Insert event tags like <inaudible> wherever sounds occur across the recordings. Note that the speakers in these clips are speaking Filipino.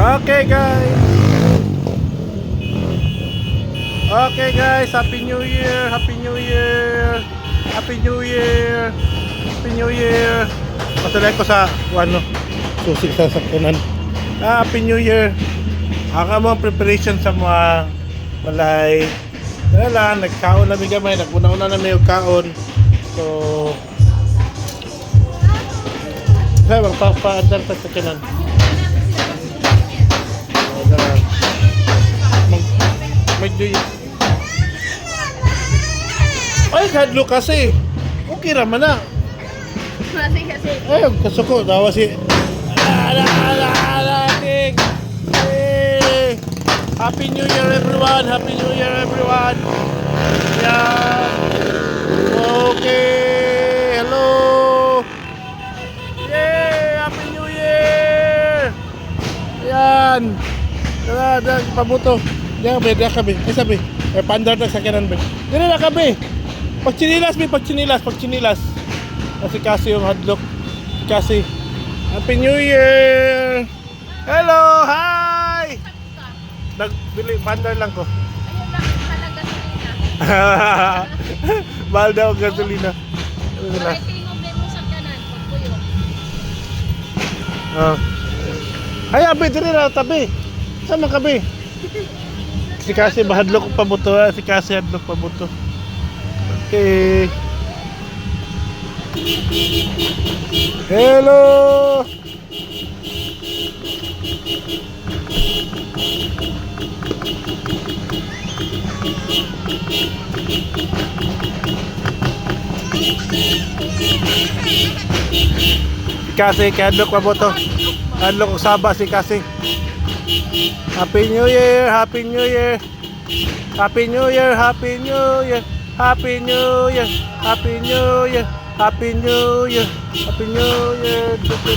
Okay guys. Okay guys, Happy New Year, Happy New Year, Happy New Year, Happy New Year. Pasalay ko sa ano, susi sa sakyanan. Ah, Happy New Year. Ang mga preparation sa mga balay. Wala lang, nagkaon na gamay, naguna-una na may kaon. So, Saya bang pa-andar sa sakyanan. Mag Ay, kadlo kasi. Okay raman na. Kasi kasi. Ay, kasuko. Dawa si... Ala, ala, ala, Nick. Hey. Happy New Year, everyone. Happy New Year, everyone. Yeah. Okay. Hello. Yay! Happy New Year! Yan. Tara, pabuto. Diyan ka diyan ka be. Ay sabi, eh, paandar na sa kanan be. Diyan na ka be. Pag chinilas be, pag chinilas, pag chinilas. Kasi kasi yung hadlock. Kasi. Happy New Year! Hello! Hi! Nagbili, bandar lang ko. Ayun lang <laughs> pala gasolina. Mahal daw ang gasolina. Ayun lang. Oh. Ah. Ay, abi, dito na tabi. Sama ka. Si Kasi bahadlo ko pabuto. ah. Si Kasi hadlo pabuto. Okay. Hello! Si Kasi, kaya hadlo pabuto. Hadlo ko saba si Kasi. Happy New Year, Happy New Year. Happy New Year, Happy New Year. Happy New Year, Happy New Year. Happy New Year, Happy New Year. Happy New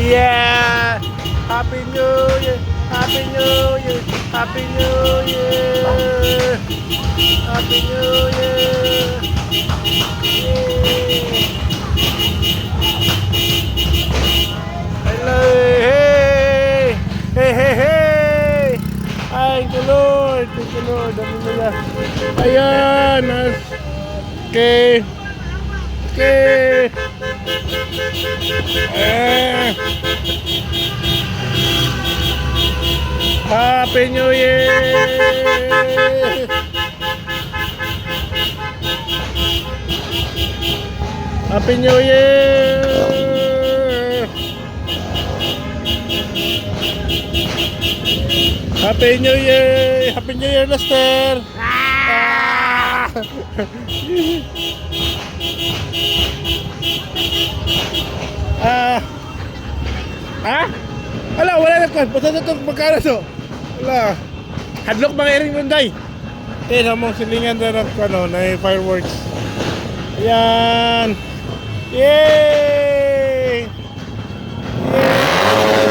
Yeah! Happy New Year! Happy New Year! Happy New Year! Happy New Year! Yeah. Hello! Hey! Hey, hey, hey! Ay, you Lord! Dami nila. Ayan! Okay! Okay! Eh! Happy New Year! Happy New Year! Happy New Year! Happy New Year, Lester! Ah! Ah! Ha? Wala, wala na kwan. Basta na itong magkano to. Wala. Hadlok mga iring munday. Eh, na mong silingan na ng ano, na fireworks. Yan. Yay! Yay!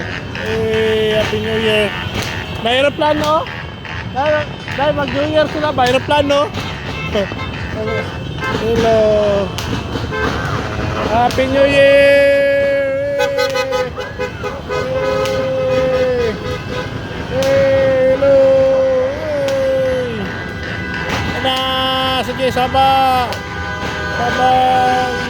Hey, Happy New Year. May aeroplano? Dahil, dahil mag-New Year sila, may aeroplano? <laughs> Hello. Happy New Year! Hey! Hello! Hey! Ano? Sige, saba! Saba!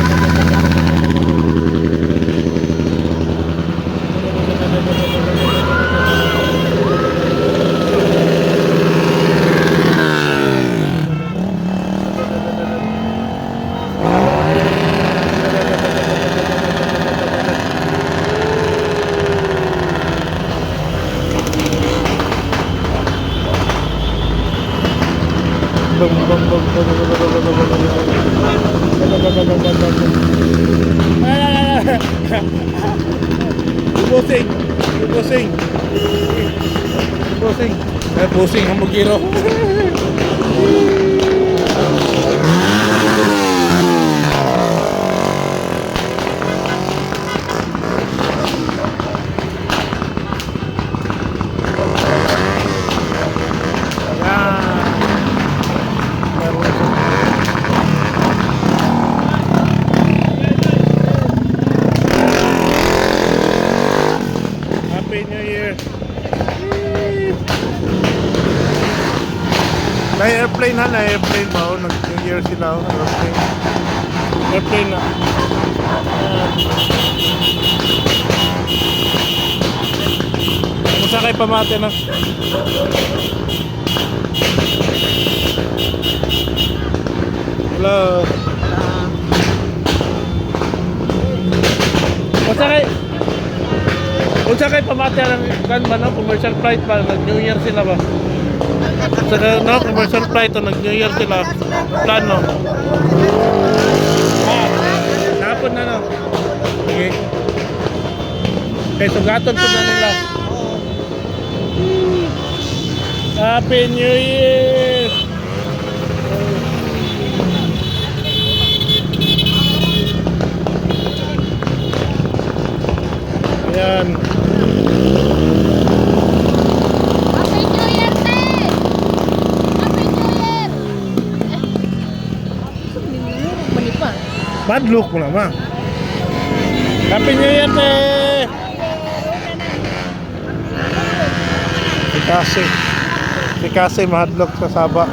Pusing. Pusing. Pusing. Eh, pusing ang magiro. Happy New Year. Na-airplane ha, na-airplane ba? Oh, Nag-New Year sila. Oh, airplane. Airplane na. Ayan. Masakay pa mate na. Hello. Unsa kay Unsa kay pamati ang kan ba no commercial flight ba nag New Year sila ba? Sa no commercial flight o nag New Year sila. Plano. Ah, napon na no. Sige. Kay sugaton po na nila. Happy New Year! Bad look mo naman. Happy New Year, te! Si Kasi. Si Kasi mahadlock sa Saba.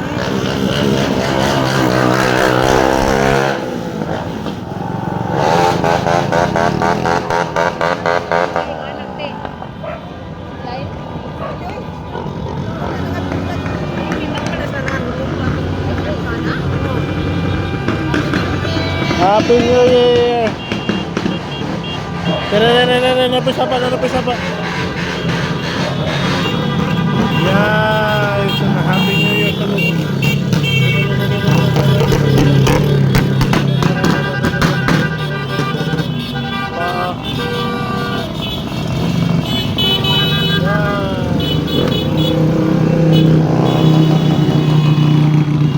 Happy New Year! Tara, tara, tara, tara, napisa pa, napisa pa. Yes, Happy New Year!